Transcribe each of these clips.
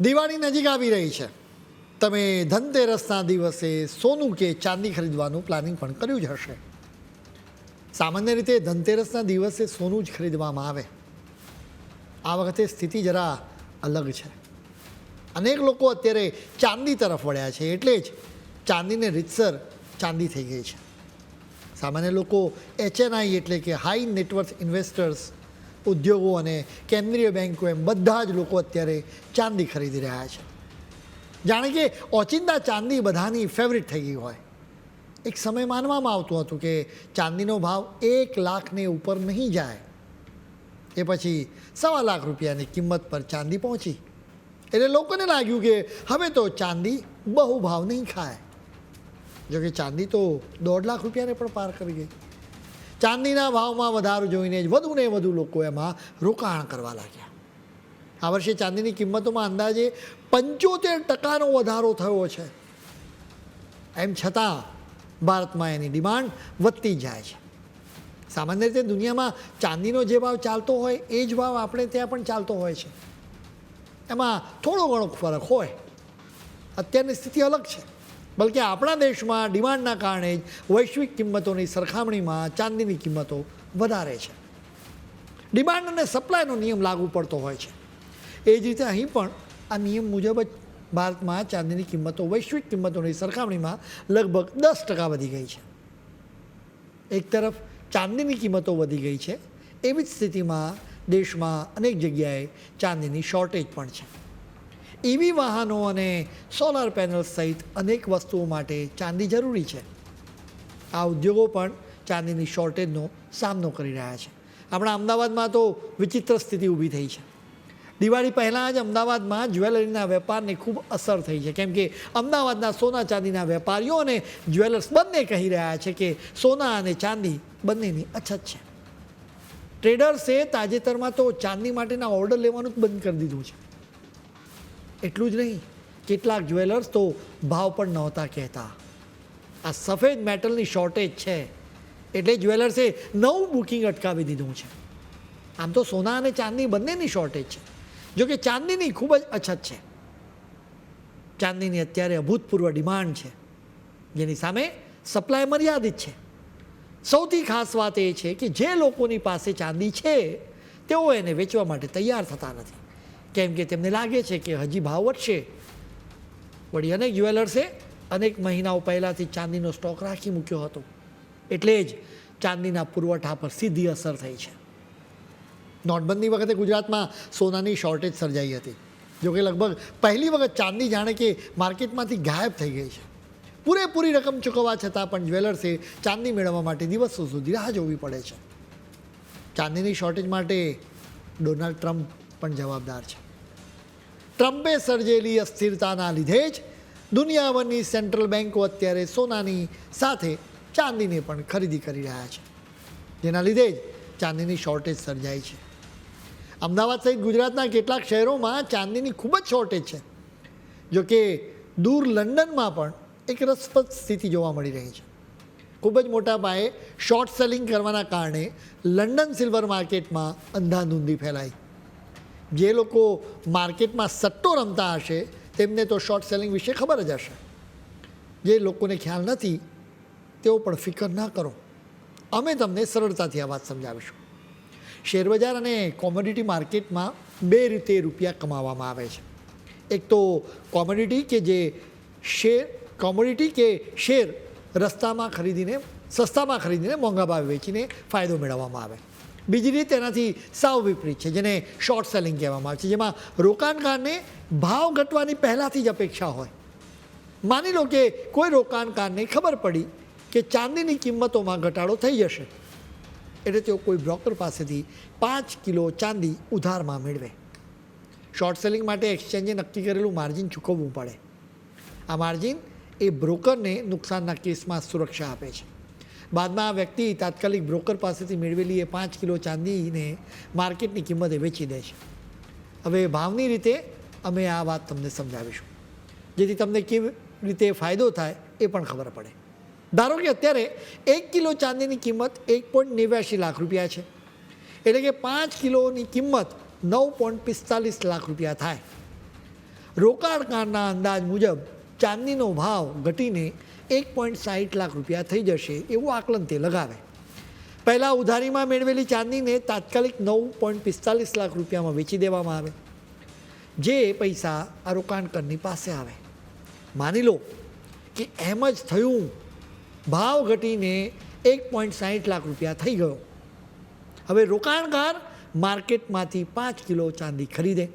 દિવાળી નજીક આવી રહી છે. તમે ધનતેરસના દિવસે સોનું કે ચાંદી ખરીદવાનું પ્લાનિંગ પણ કર્યું જ હશે. સામાન્ય રીતે ધનતેરસના દિવસે સોનું જ ખરીદવામાં આવે. આ વખતે સ્થિતિ જરા અલગ છે. અનેક લોકો અત્યારે ચાંદી તરફ વળ્યા છે, એટલે જ ચાંદીને રીતસર ચાંદી થઈ ગઈ છે. સામાન્ય લોકો એચએનઆઈ એટલે કે હાઈ નેટવર્થ ઇન્વેસ્ટર્સ ઉદ્યોગો અને કેન્દ્રીય બેન્કો એમ બધા જ લોકો અત્યારે ચાંદી ખરીદી રહ્યા છે. જાણે કે ઓચિંદા ચાંદી બધાની ફેવરિટ થઈ ગઈ હોય. એક સમય માનવામાં આવતું હતું કે ચાંદીનો ભાવ એક લાખને ઉપર નહીં જાય. એ પછી સવા લાખ રૂપિયાની કિંમત પર ચાંદી પહોંચી. એટલે લોકોને લાગ્યું કે હવે તો ચાંદી બહુ ભાવ નહીં ખાય. જોકે ચાંદી તો દોઢ લાખ રૂપિયાને પણ પાર કરી ગઈ. ચાંદીના ભાવમાં વધારો જોઈને જ વધુ ને વધુ લોકો એમાં રોકાણ કરવા લાગ્યા. આ વર્ષે ચાંદીની કિંમતોમાં અંદાજે પંચોતેર ટકાનો વધારો થયો છે. એમ છતાં ભારતમાં એની ડિમાન્ડ વધતી જાય છે. સામાન્ય રીતે દુનિયામાં ચાંદીનો જે ભાવ ચાલતો હોય એ જ ભાવ આપણે ત્યાં પણ ચાલતો હોય છે. એમાં થોડો ઘણો ફરક હોય. અત્યારની સ્થિતિ અલગ છે. બલકે આપણા દેશમાં ડિમાન્ડના કારણે જ વૈશ્વિક કિંમતોની સરખામણીમાં ચાંદીની કિંમતો વધારે છે. ડિમાન્ડ અને સપ્લાયનો નિયમ લાગુ પડતો હોય છે. એ જ રીતે અહીં પણ આ નિયમ મુજબ જ ભારતમાં ચાંદીની કિંમતો, વૈશ્વિક કિંમતોની સરખામણીમાં લગભગ દસ ટકા વધી ગઈ છે. એક તરફ ચાંદીની કિંમતો વધી ગઈ છે, એવી જ સ્થિતિમાં દેશમાં અનેક જગ્યાએ ચાંદીની શોર્ટેજ પણ છે. ઈવી વાહનો અને સોલાર પેનલ્સ સહિત અનેક વસ્તુઓ માટે ચાંદી જરૂરી છે. આ ઉદ્યોગો પણ ચાંદીની શોર્ટેજનો સામનો કરી રહ્યા છે. આપણા અમદાવાદમાં તો વિચિત્ર સ્થિતિ ઊભી થઈ છે. દિવાળી પહેલાં જ અમદાવાદમાં જ્વેલરીના વેપારને ખૂબ અસર થઈ છે. કેમ કે અમદાવાદના સોના ચાંદીના વેપારીઓ અને જ્વેલર્સ બંને કહી રહ્યા છે કે સોના અને ચાંદી બંનેની અછત છે. ટ્રેડર્સે તાજેતરમાં તો ચાંદી માટેના ઓર્ડર લેવાનું જ બંધ કરી દીધું છે. એટલું જ નહીં, કેટલાક જ્વેલર્સ તો ભાવ પણ નહોતા કહેતા. આ સફેદ મેટલની શોર્ટેજ છે, એટલે જ્વેલર્સે નવું બુકિંગ અટકાવી દીધું છે. આમ તો સોના અને ચાંદી બંનેની શોર્ટેજ છે. જો કે ચાંદીની ખૂબ જ અછત છે. ચાંદીની અત્યારે અભૂતપૂર્વ ડિમાન્ડ છે. જેની સામે સપ્લાય મર્યાદિત છે. સૌથી ખાસ વાત એ છે કે જે લોકોની પાસે ચાંદી છે, તેઓ એને વેચવા માટે તૈયાર થતા નથી. કેમ કે તેમને લાગે છે કે હજી ભાવ વધશે વળી અનેક જ્વેલર્સે અનેક મહિનાઓ પહેલાંથી ચાંદીનો સ્ટોક રાખી મૂક્યો હતો. એટલે જ ચાંદીના પુરવઠા પર સીધી અસર થઈ છે. નોટબંધી વખતે ગુજરાતમાં સોનાની શોર્ટેજ સર્જાઈ હતી. જોકે લગભગ પહેલી વખત ચાંદી જાણે કે માર્કેટમાંથી ગાયબ થઈ ગઈ છે. પૂરેપૂરી રકમ ચૂકવવા છતાં પણ જ્વેલર્સે ચાંદી મેળવવા માટે દિવસો સુધી રાહ જોવી પડે છે. ચાંદીની શોર્ટેજ માટે ડોનાલ્ડ ટ્રમ્પ પણ જવાબદાર છે. ટ્રમ્પે સર્જેલી અસ્થિરતાના લીધે જ દુનિયાભરની સેન્ટ્રલ બેન્કો અત્યારે સોનાની સાથે ચાંદીની પણ ખરીદી કરી રહ્યા છે. જેના લીધે જ ચાંદીની શોર્ટેજ સર્જાઈ છે. અમદાવાદ સહિત ગુજરાતના કેટલાક શહેરોમાં ચાંદીની ખૂબ જ શોર્ટેજ છે. જો કે દૂર લંડનમાં પણ એક રસપ્રદ સ્થિતિ જોવા મળી રહી છે. ખૂબ જ મોટા પાયે શોર્ટ સેલિંગ કરવાના કારણે લંડન સિલ્વર માર્કેટમાં અંધાધૂંધી ફેલાઈ. જે લોકો માર્કેટમાં સટ્ટો રમતા હશે, તેમને તો શોર્ટ સેલિંગ વિશે ખબર જ હશે. જે લોકોને ખ્યાલ નથી, તેઓ પણ ફિકર ના કરો. અમે તમને સરળતાથી આ વાત સમજાવીશું. શેરબજાર અને કોમોડિટી માર્કેટમાં બે રીતે રૂપિયા કમાવામાં આવે છે. એક તો કોમોડિટી કે જે શેર કોમોડિટી કે શેર રસ્તામાં ખરીદીને, સસ્તામાં ખરીદીને મોંઘા ભાવે વેચીને ફાયદો મેળવવામાં આવે. બીજી રીતે તેનાથી સાવ વિપરીત છે, જેને શોર્ટ સેલિંગ કહેવામાં આવે છે, જેમાં રોકાણકારને ભાવ ઘટવાની પહેલાંથી જ અપેક્ષા હોય. માની લો કે કોઈ રોકાણકારને ખબર પડી કે ચાંદીની કિંમતોમાં ઘટાડો થઈ જશે, એટલે તેઓ કોઈ બ્રોકર પાસેથી પાંચ કિલો ચાંદી ઉધારમાં મેળવે. શોર્ટ સેલિંગ માટે એક્સચેન્જે નક્કી કરેલું માર્જિન ચૂકવવું પડે. આ માર્જિન એ બ્રોકરને નુકસાનના કેસમાં સુરક્ષા આપે છે. બાદમાં આ વ્યક્તિ તાત્કાલિક બ્રોકર પાસેથી મેળવેલી એ પાંચ કિલો ચાંદીને માર્કેટની કિંમતે વેચી દે છે. હવે ભાવની રીતે અમે આ વાત તમને સમજાવીશું. જેથી તમને કેવી રીતે ફાયદો થાય એ પણ ખબર પડે. ધારો કે અત્યારે એક કિલો ચાંદીની કિંમત એક પોઈન્ટ નેવ્યાશી લાખ રૂપિયા છે. એટલે કે પાંચ કિલોની કિંમત નવ પોઈન્ટ પિસ્તાલીસ લાખ રૂપિયા થાય. રોકાણકારના અંદાજ મુજબ ચાંદીનો ભાવ ઘટીને એક પોઈન્ટ સાહીઠ લાખ રૂપિયા થઈ જશે એવું આકલન તે લગાવે. પહેલાં ઉધારીમાં મેળવેલી ચાંદીને તાત્કાલિક નવ પોઈન્ટ પિસ્તાલીસ લાખ રૂપિયામાં વેચી દેવામાં આવે. જે પૈસા આ રોકાણકારની પાસે આવે. માની લો કે એમ જ થયું, ભાવ ઘટીને એક પોઈન્ટ સાહીઠ લાખ રૂપિયા થઈ ગયો. હવે રોકાણકાર માર્કેટમાંથી પાંચ કિલો ચાંદી ખરીદે,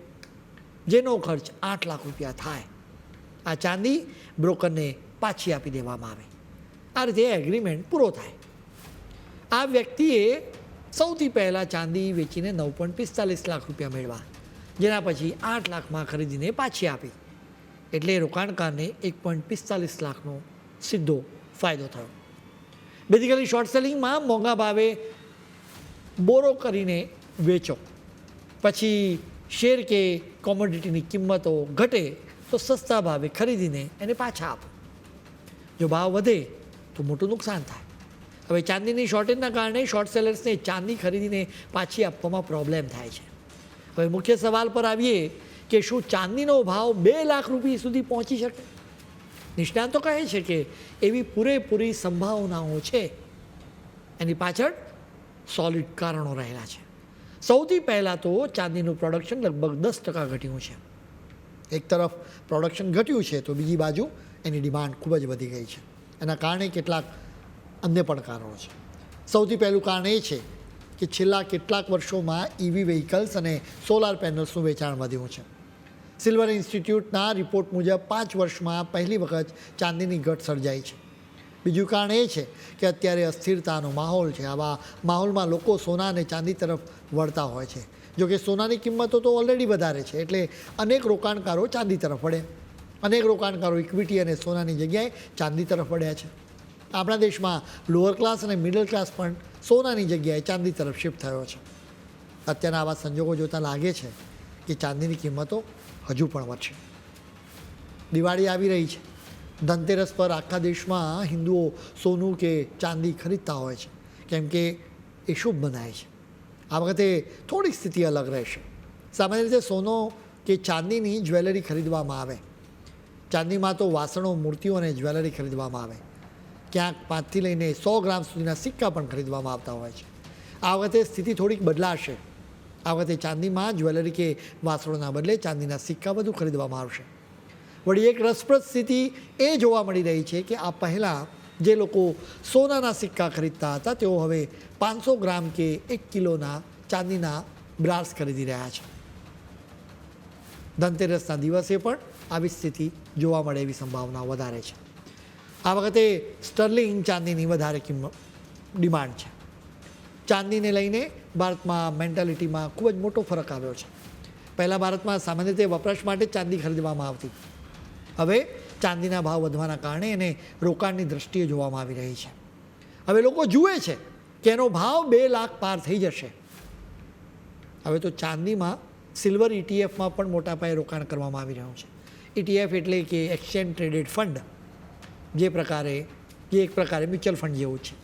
જેનો ખર્ચ આઠ લાખ રૂપિયા થાય. આ ચાંદી બ્રોકરને પાછી આપી દેવામાં આવે. આ રીતે એગ્રીમેન્ટ પૂરો થાય. આ વ્યક્તિએ સૌથી પહેલાં ચાંદી વેચીને નવ પોઈન્ટ પિસ્તાલીસ લાખ રૂપિયા મેળવા જેના પછી આઠ લાખમાં ખરીદીને પાછી આપી. એટલે રોકાણકારને એક પોઈન્ટ પિસ્તાલીસ લાખનો સીધો ફાયદો થયો. બેઝિકલી શોર્ટ સેલિંગમાં મોંઘા ભાવે બોરો કરીને વેચો. પછી શેર કે કોમોડિટીની કિંમતો ઘટે તો સસ્તા ભાવે ખરીદીને એને પાછા આપો. જો ભાવ વધે તો મોટું નુકસાન થાય. હવે ચાંદીની શોર્ટેજના કારણે શોર્ટ સેલર્સને ચાંદી ખરીદીને પાછી આપવામાં પ્રોબ્લેમ થાય છે. હવે મુખ્ય સવાલ પર આવીએ કે શું ચાંદીનો ભાવ બે લાખ રૂપિયા સુધી પહોંચી શકે? નિષ્ણાંતો કહે છે કે એવી પૂરેપૂરી સંભાવનાઓ છે. એની પાછળ સોલિડ કારણો રહેલા છે. સૌથી પહેલાં તો ચાંદીનું પ્રોડક્શન લગભગ દસ ટકા ઘટ્યું છે. એક તરફ પ્રોડક્શન ઘટ્યું છે, તો બીજી બાજુ એની ડિમાન્ડ ખૂબ જ વધી ગઈ છે. એના કારણે કેટલાક અન્ય પણ કારણો છે. સૌથી પહેલું કારણ એ છે કે છેલ્લા કેટલાક વર્ષોમાં ઇવી વ્હીકલ્સ અને સોલાર પેનલ્સનું વેચાણ વધ્યું છે. સિલ્વર ઇન્સ્ટિટ્યૂટના રિપોર્ટ મુજબ પાંચ વર્ષમાં પહેલી વખત ચાંદીની ઘટ સર્જાઈ છે. બીજું કારણ એ છે કે અત્યારે અસ્થિરતાનો માહોલ છે. આવા માહોલમાં લોકો સોના અને ચાંદી તરફ વળતા હોય છે. જોકે સોનાની કિંમતો તો ઓલરેડી વધારે છે. એટલે અનેક રોકાણકારો ચાંદી તરફ વળે. અનેક રોકાણકારો ઇક્વિટી અને સોનાની જગ્યાએ ચાંદી તરફ વળ્યા છે. આપણા દેશમાં લોઅર ક્લાસ અને મિડલ ક્લાસ પણ સોનાની જગ્યાએ ચાંદી તરફ શિફ્ટ થયો છે. અત્યારના આવા સંજોગો જોતાં લાગે છે કે ચાંદીની કિંમતો હજુ પણ વધશે. દિવાળી આવી રહી છે. ધનતેરસ પર આખા દેશમાં હિન્દુઓ સોનું કે ચાંદી ખરીદતા હોય છે. કેમ કે એ શુભ મનાય છે. આ વખતે થોડીક સ્થિતિ અલગ રહેશે. સામાન્ય રીતે સોનો કે ચાંદીની જ્વેલરી ખરીદવામાં આવે. ચાંદીમાં તો વાસણો, મૂર્તિઓ અને જ્વેલરી ખરીદવામાં આવે. ક્યાંક પાંચથી લઈને સો ગ્રામ સુધીના સિક્કા પણ ખરીદવામાં આવતા હોય છે. આ વખતે સ્થિતિ થોડીક બદલાશે. આ વખતે ચાંદીમાં જ્વેલરી કે વાસણોના બદલે ચાંદીના સિક્કા વધુ ખરીદવામાં આવશે. વળી એક રસપ્રદ સ્થિતિ એ જોવા મળી રહી છે કે આ પહેલાં જે લોકો સોનાના સિક્કા ખરીદતા હતા, તેઓ હવે પાંચસો ગ્રામ કે એક કિલોના ચાંદીના બ્રાસ ખરીદી રહ્યા છે. ધનતેરસના દિવસે પણ આવી સ્થિતિ જોવા મળે એવી સંભાવના વધારે છે. આ વખતે સ્ટર્લિંગ ચાંદીની વધારે કિંમત ડિમાન્ડ છે. ચાંદીને લઈને ભારતમાં મેન્ટાલિટીમાં ખૂબ જ મોટો ફરક આવ્યો છે. પહેલાં ભારતમાં સામાન્ય રીતે વપરાશ માટે ચાંદી ખરીદવામાં આવતી. હવે ચાંદીના ભાવ વધવાના કારણે એને રોકાણની દ્રષ્ટિએ જોવામાં આવી રહી છે. હવે લોકો જુએ છે કે એનો ભાવ બે લાખ પાર થઈ જશે. હવે તો ચાંદીમાં સિલ્વર ઇટીએફમાં પણ મોટા પાયે રોકાણ કરવામાં આવી રહ્યું છે. ઇટીએફ એટલે કે એક્સચેન્જ ટ્રેડેડ ફંડ, જે પ્રકારે, જે એક પ્રકારે મ્યુચ્યુઅલ ફંડ જેવું છે.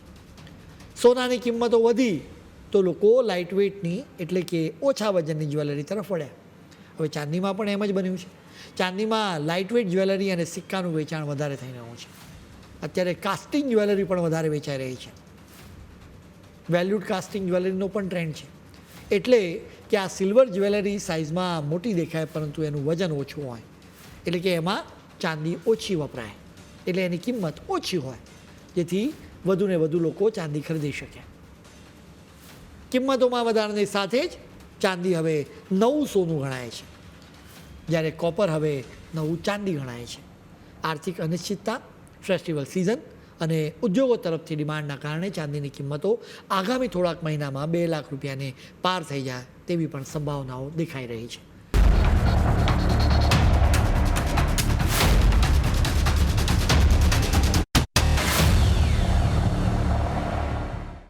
સોનાની કિંમતો વધી તો લોકો લાઇટ વેઇટની એટલે કે ઓછા વજનની જ્વેલરી તરફ વળ્યા. હવે ચાંદીમાં પણ એમ જ બન્યું છે. ચાંદીમાં લાઇટ વેઇટ જ્વેલરી અને સિક્કાનું વેચાણ વધારે થઈ રહ્યું છે. અત્યારે કાસ્ટિંગ જ્વેલરી પણ વધારે વેચાઈ રહી છે. વેલ્યુડ કાસ્ટિંગ જ્વેલરીનો પણ ટ્રેન્ડ છે. એટલે કે આ સિલ્વર જ્વેલરી સાઇઝમાં મોટી દેખાય, પરંતુ એનું વજન ઓછું હોય. એટલે કે એમાં ચાંદી ઓછી વપરાય. એટલે એની કિંમત ઓછી હોય, જેથી વધુને વધુ લોકો ચાંદી ખરીદી શકે. કિંમતોમાં વધારાની સાથે જ ચાંદી હવે નવું સોનું ગણાય છે. જ્યારે કોપર હવે નવું ચાંદી ગણાય છે. આર્થિક અનિશ્ચિતતા ફેસ્ટિવલ સિઝન અને ઉદ્યોગો તરફથી ડિમાન્ડના કારણે ચાંદીની કિંમતો આગામી થોડાક મહિનામાં બે લાખ રૂપિયાને પાર થઈ જાય તેવી પણ સંભાવનાઓ દેખાઈ રહી છે.